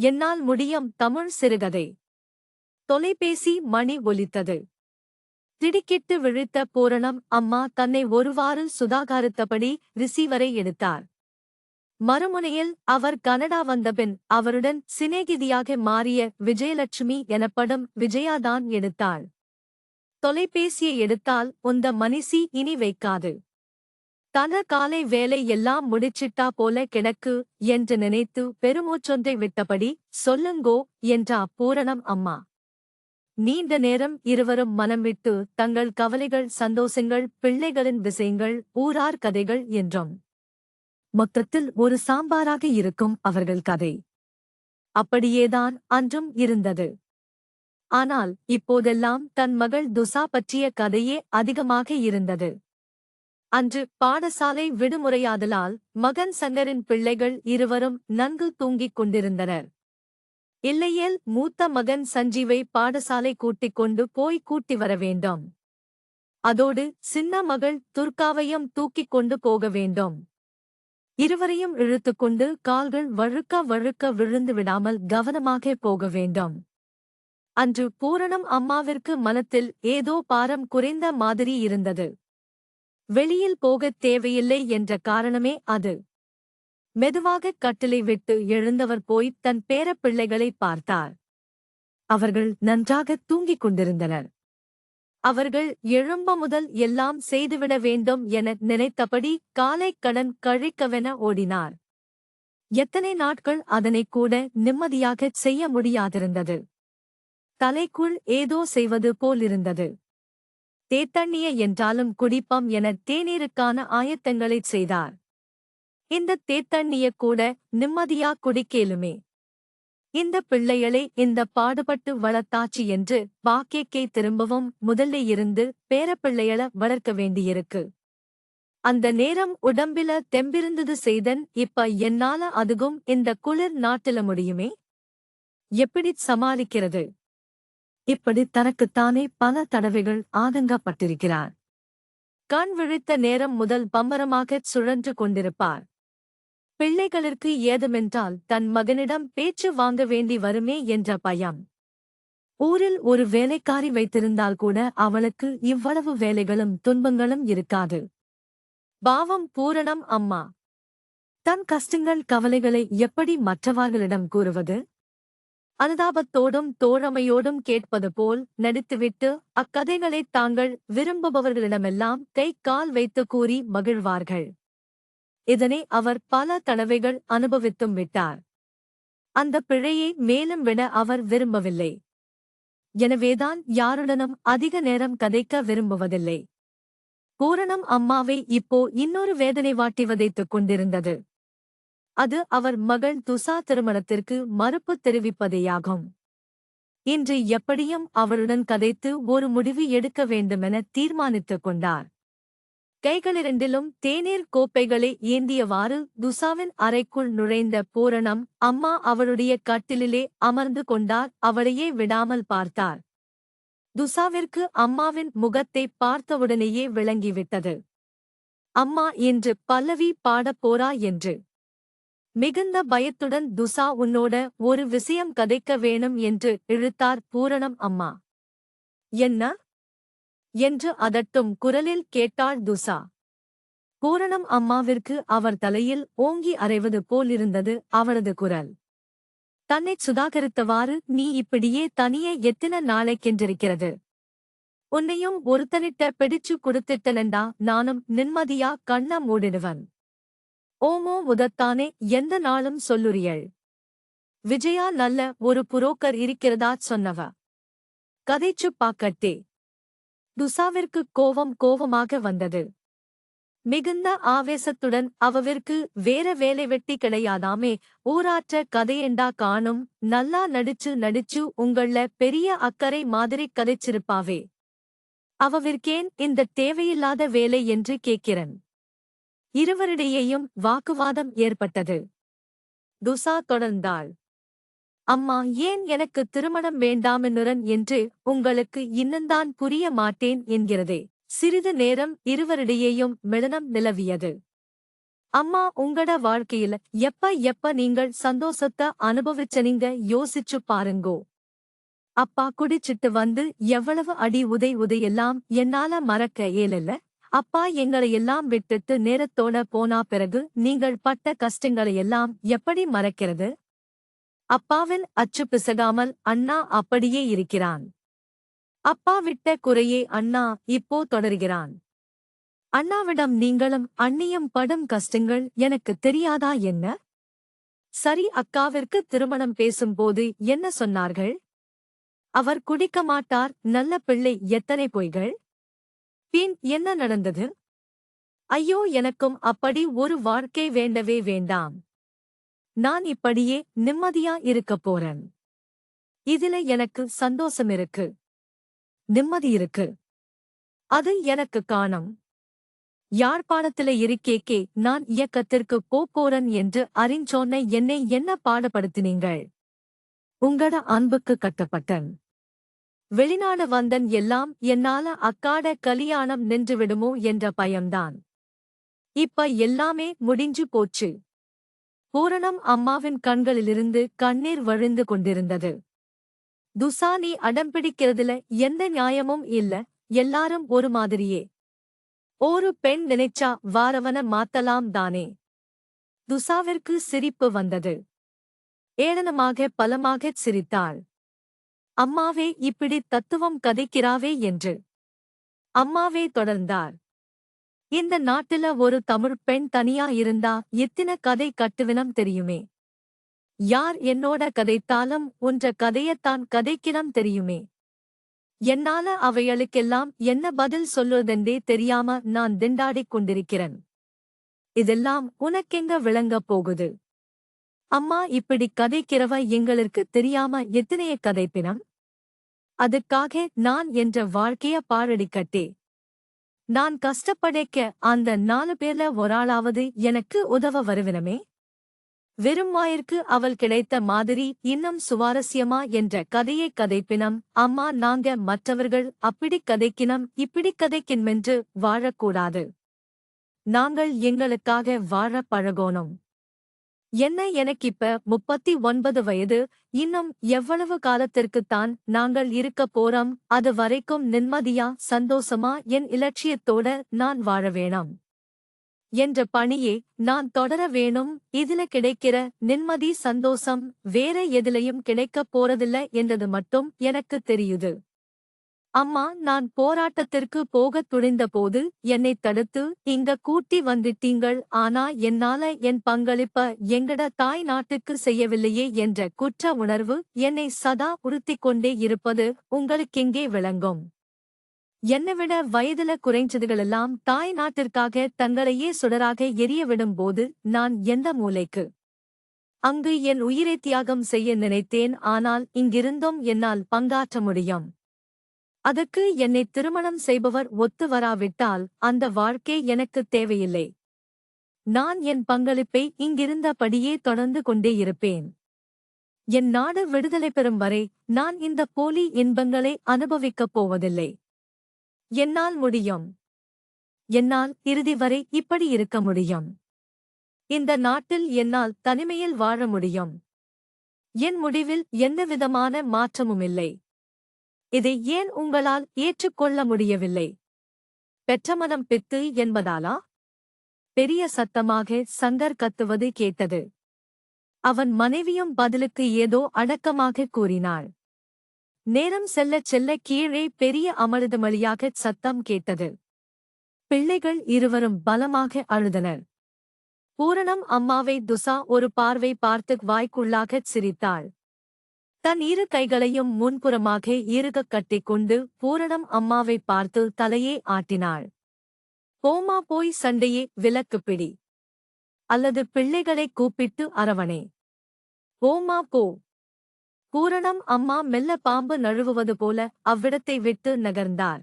என்னால் முடியும் தமிழ் சிறுகதை. தொலைபேசி மணி ஒலித்தது. திடுக்கிட்டு விழித்த பூரணம் அம்மா தன்னை ஒருவாறு சுதாகரித்தபடி ரிசீவரை எடுத்தார். மறுமுனையில் அவர் கனடா வந்தபின் அவருடன் சிநேகிதியாக மாறிய விஜயலட்சுமி எனப்படும் விஜயாதான் எடுத்தாள். தொலைபேசியை எடுத்தால் உந்த மனிசி இனி வைக்காது. தன காலை வேலை எல்லாம் முடிச்சிட்டா போல கிடக்கு என்று நினைத்து பெருமூச்சொன்றை விட்டபடி சொல்லுங்கோ என்றா பூரணம் அம்மா. நீண்ட நேரம் இருவரும் மனம் விட்டு தங்கள் கவலைகள் சந்தோஷங்கள் பிள்ளைகளின் விஷயங்கள் ஊரார் கதைகள் என்றும். மொத்தத்தில் ஒரு சாம்பாராக இருக்கும் அவர்கள் கதை. அப்படியேதான் அன்றும் இருந்தது. ஆனால் இப்போதெல்லாம் தன் மகள் துசா பற்றிய கதையே அதிகமாக இருந்தது. அன்று பாடசாலை விடுமுறையாதலால் மகன் சங்கரின் பிள்ளைகள் இருவரும் நன்கு தூங்கிக் கொண்டிருந்தனர். இல்லையேல் மூத்த மகன் சஞ்சீவை பாடசாலை கூட்டிக் கொண்டு போய் கூட்டி வர வேண்டும். அதோடு சின்ன மகள் துர்காவையும் தூக்கிக் கொண்டு போக வேண்டும். இருவரையும் இழுத்துக்கொண்டு கால்கள் வழுக்க வழுக்க விழுந்து விடாமல் கவனமாக போக வேண்டும். அன்று பூரணம் அம்மாவிற்கு மனத்தில் ஏதோ பாரம் குறைந்த மாதிரி இருந்தது. வெளியில் போகத் தேவையில்லை என்ற காரணமே அது. மெதுவாக கட்டிலை விட்டு எழுந்தவர் போய் தன் பேரப்பிள்ளைகளை பார்த்தார். அவர்கள் நன்றாக தூங்கிக் கொண்டிருந்தனர். அவர்கள் எழும்ப முதல் எல்லாம் செய்துவிட வேண்டும் என நினைத்தபடி காலை கடன் கழிக்கவென ஓடினார். எத்தனை நாட்கள் அதனை கூட நிம்மதியாகச் செய்ய முடியாதிருந்தது. தலைக்குள் ஏதோ செய்வது போலிருந்தது. தேத்தண்ணிய என்றாலும் குடிப்பம் என தேநீருக்கான ஆயத்தங்களைச் செய்தார். இந்த தேத்தண்ணிய கூட நிம்மதியா குடிக்கேலுமே இந்த பிள்ளைகளை இந்த பாடுபட்டு வளர்த்தாச்சு என்று பாக்கேக்கே திரும்பவும் முதல்ல இருந்து பேரப்பிள்ளைகள வளர்க்க வேண்டியிருக்கு. அந்த நேரம் உடம்பில தெம்பிருந்தது செய்தன் இப்ப என்னால அதுகும் இந்த குளிர் நாட்டில முடியுமே? எப்படி சமாளிக்கிறது? இப்படி தனக்குத்தானே பல தடவைகள் ஆதங்கப்பட்டிருக்கிறார். கண் விழித்த நேரம் முதல் பம்பரமாகச் சுழன்று கொண்டிருப்பார். பிள்ளைகளிற்கு ஏதுமென்றால் தன் மகனிடம் பேச்சு வாங்க வேண்டி வருமே என்ற பயம். ஊரில் ஒரு வேலைக்காரி வைத்திருந்தால் கூட அவளுக்கு இவ்வளவு வேலைகளும் துன்பங்களும் இருக்காது. பாவம் பூரணம் அம்மா. தன் கஷ்டங்கள் கவலைகளை எப்படி மற்றவர்களிடம் கூறுவது? அனுதாபத்தோடும் தோழமையோடும் கேட்பது போல் நடித்துவிட்டு அக்கதைகளைத் தாங்கள் விரும்புபவர்களிடமெல்லாம் கை கால் வைத்து கூறி மகிழ்வார்கள். இதனை அவர் பல தடவைகள் அனுபவித்தும் விட்டார். அந்த பிழையை மேலும் விட அவர் விரும்பவில்லை. எனவேதான் யாருடனும் அதிக நேரம் கதைக்க விரும்புவதில்லை. பூரணம் அம்மாவை இப்போ இன்னொரு வேதனை வாட்டி வதைத்துக் கொண்டிருந்தது. அது அவர் மகள் துசா திருமணத்திற்கு மறுப்பு தெரிவிப்பதேயாகும். இன்று எப்படியும் அவருடன் கதைத்து ஒரு முடிவு எடுக்க வேண்டுமென தீர்மானித்துக் கொண்டார். கைகளிரண்டிலும் தேநீர் கோப்பைகளை ஏந்தியவாறு துசாவின் அறைக்குள் நுழைந்த பூரணம் அம்மா அவளுடைய கட்டிலிலே அமர்ந்து கொண்டார் அவளையே விடாமல் பார்த்தார். துசாவிற்கு அம்மாவின் முகத்தை பார்த்தவுடனேயே விளங்கிவிட்டது. அம்மா இன்று பல்லவி பாடப் போறா? என்று. மிகுந்த பயத்துடன் துசா உன்னோட ஒரு விஷயம் கதைக்க வேணும் என்று இழுத்தார் பூரணம் அம்மா. என்ன? என்று அதட்டும் குரலில் கேட்டாள் துசா பூரணம் அம்மாவிற்கு அவர் தலையில் ஓங்கி அறைவது போலிருந்தது அவரது குரல். தன்னைச் சுதாகரித்தவாறு நீ இப்படியே தனியே எத்தனை நாளைக்கென்றிருக்கிறது? உன்னையும் ஒருத்தனிட்ட பிடிச்சு கொடுத்திட்டனண்டா நானும் நிம்மதியா கண்ண மூடிடுவன். ஓமோ முதத்தானே எந்த நாளும் சொல்லுறியள். விஜயா நல்ல ஒரு புரோக்கர் இருக்கிறதா சொன்னவ? கதைச்சு பாக்கட்டே. துசாவிற்கு கோவம் கோவமாக வந்தது. மிகுந்த ஆவேசத்துடன் அவவிற்கு வேற வேலை வெட்டி கிடையாதாமே ஊராற்ற கதையெண்டா காணும் நல்லா நடிச்சு நடிச்சு உங்கள பெரிய அக்கறை மாதிரி கதைச்சிருப்பாவே. அவவிற்கேன் இந்த தேவையில்லாத வேலை என்று கேட்கிறன். இருவரிடையேயும் வாக்குவாதம் ஏற்பட்டது. துசா தொடர்ந்தாள். அம்மா ஏன் எனக்கு திருமணம் வேண்டாமென்னுரன் என்று உங்களுக்கு இன்னந்தான் புரிய மாட்டேன் என்கிறதே. சிறிது நேரம் இருவரிடையேயும் மிளனம் நிலவியது. அம்மா உங்கட வாழ்க்கையில எப்ப எப்ப நீங்கள் சந்தோஷத்தை அனுபவிச்சனீங்க யோசிச்சு பாருங்கோ. அப்பா குடிச்சிட்டு வந்து எவ்வளவு அடி உதை உதையெல்லாம் என்னால மறக்க ஏலல்ல அப்பா எங்களை எல்லாம் விட்டுட்டு நேரத்தோட போனா பிறகு நீங்கள் பட்ட கஷ்டங்களை எல்லாம் எப்படி மறக்கிறது? அப்பாவின் அச்சு பிசகாமல் அண்ணா அப்படியே இருக்கிறான். அப்பா விட்ட குறையே அண்ணா இப்போ தொடர்கிறான். அண்ணாவிடம் நீங்களும் அண்ணியும் படும் கஷ்டங்கள் எனக்கு தெரியாதா என்ன? சரி அக்காவிற்கு திருமணம் பேசும்போது என்ன சொன்னார்கள்? அவர் குடிக்க மாட்டார் நல்ல பிள்ளை எத்தனை பொய்கள்? பின் என்ன நடந்தது? ஐயோ எனக்கும் அப்படி ஒரு வாழ்க்கை வேண்டவே வேண்டாம். நான் இப்படியே நிம்மதியா இருக்கப் போறேன். இதுல எனக்கு சந்தோஷம் இருக்கு. நிம்மதி இருக்கு. அது எனக்கு காணும். யாழ்ப்பாணத்தில இருக்கேக்கே நான் இயக்கத்திற்கு போறேன் என்று அறிஞ்சோன்ன என்னை என்ன பாடப்படுத்தினீங்கள் உங்கட அன்புக்கு கட்டப்பட்டன். வெளிநாடு வந்தன் எல்லாம் என்னால அக்காட கலியாணம் நின்றுவிடுமோ என்ற பயம்தான். இப்ப எல்லாமே முடிஞ்சு போச்சு. பூரணம் அம்மாவின் கண்களிலிருந்து கண்ணீர் வழிந்து கொண்டிருந்தது. துசானி அடம்பிடிக்கிறதுல எந்த நியாயமும் இல்ல எல்லாரும் ஒரு மாதிரியே. ஒரு பெண் நினைச்சா வாரவன மாத்தலாம் தானே. துசாவிற்கு சிரிப்பு வந்தது. ஏளனமாக பலமாகச் சிரித்தாள். அம்மாவே இப்படி தத்துவம் கதைக்கிறாவே என்று. அம்மாவே தொடர்ந்தார். இந்த நாட்டுல ஒரு தமிழ் பெண் தனியா இருந்தா எத்தின கதை கட்டுவினம் தெரியுமே? யார் என்னோட கதைத்தாலும் உன்ற கதையத்தான் கதைக்கினம் தெரியுமே? என்னால அவைகளுக்கெல்லாம் என்ன பதில் சொல்லுவதென்றே தெரியாம நான் திண்டாடிக் கொண்டிருக்கிறேன். இதெல்லாம் உனக்கெங்க விளங்கப் போகுது? அம்மா இப்படி கதைக்கிறவ எங்களுக்கு தெரியாம எத்தனைய கதைப்பினம்? அதுக்காக நான் என்ற வாழ்க்கைய பாழடிக்கட்டே. நான் கஷ்டப்படைக்க அந்த நாலு பேர்ல ஒராளாவது எனக்கு உதவ வருவினமே? வெறும் வாயிற்கு அவள் கிடைத்த மாதிரி இன்னும் சுவாரஸ்யமா என்ற கதையை கதைப்பினம் அம்மா நாங்க மற்றவர்கள் அப்படி கதைக்கினம் இப்படி கதைக்கின்மென்று வாழக்கூடாது. நாங்கள் எங்களுக்காக வாழ பழகோனோம். என்ன எனக்கிப்ப முப்பத்தி ஒன்பது வயது? இன்னும் எவ்வளவு காலத்திற்குத்தான் நாங்கள் இருக்க போறோம்? அது வரைக்கும் நிம்மதியா சந்தோஷமா என் இலட்சியத்தோட நான் வாழ வேணாம். என்ற பணியே நான் தொடர வேணும். இதுல கிடைக்கிற நிம்மதி சந்தோஷம் வேற எதிலையும் கிடைக்கப் போறதில்ல என்றது மட்டும் எனக்கு தெரியுது. அம்மா நான் போராட்டத்திற்கு போகத் துணிந்தபோது என்னை தடுத்து இங்க கூட்டி வந்துட்டீங்கள் ஆனா என்னால என் பங்களிப்ப எங்கட தாய் நாட்டுக்கு செய்யவில்லையே என்ற குற்ற உணர்வு என்னை சதா உறுத்திக் கொண்டே இருப்பது உங்களுக்கெங்கே விளங்கும்? என்னைவிட வயதுல குறைஞ்சதுகளெல்லாம் தாய் நாட்டிற்காக தங்களையே சுடராக எரிய விடும்போது நான் எந்த மூலைக்கு அங்கு என் உயிரை தியாகம் செய்ய நினைத்தேன் ஆனால் இங்கிருந்தும் என்னால் பங்காற்ற முடியும். அதற்கு என்னை திருமணம் செய்பவர் ஒத்து வராவிட்டால் அந்த வாழ்க்கை எனக்கு தேவையில்லை. நான் என் பங்களிப்பை இங்கிருந்தபடியே தொடர்ந்து கொண்டே இருப்பேன். என் நாடு விடுதலை பெறும் வரை நான் இந்த போலி இன்பங்களை அனுபவிக்கப் போவதில்லை. என்னால் முடியும். என்னால் இறுதி வரை இப்படி இருக்க முடியும். இந்த நாட்டில் என்னால் தனிமையில் வாழ முடியும். என் முடிவில் எந்தவிதமான மாற்றமுமில்லை. இதை ஏன் உங்களால் ஏற்றுக்கொள்ள முடியவில்லை? பெற்றமனம் பித்து என்பதாலா? பெரிய சத்தமாக சங்கர் கத்துவது கேட்டது. அவன் மனைவியும் பதிலுக்கு ஏதோ அடக்கமாக கூறினாள். நேரம் செல்லச் செல்ல கீழே பெரிய அமர்தமளியாகச் சத்தம் கேட்டது. பிள்ளைகள் இருவரும் பலமாக அழுதனர். பூரணம் அம்மாவை துசா ஒரு பார்வை பார்த்து வாய்க்குள்ளாகச் சிரித்தாள். தன் இரு கைகளையும் முன்புறமாக இறுகக் கட்டிக்கொண்டு பூரணம் அம்மாவை பார்த்து தலையே ஆட்டினாள். போமா போய் சண்டையே விலக்கு பிடி. அல்லது பிள்ளைகளை கூப்பிட்டு அரவணே. போமா போ. பூரணம் அம்மா மெல்ல பாம்பு நழுவுவது போல அவ்விடத்தை விட்டு நகர்ந்தார்.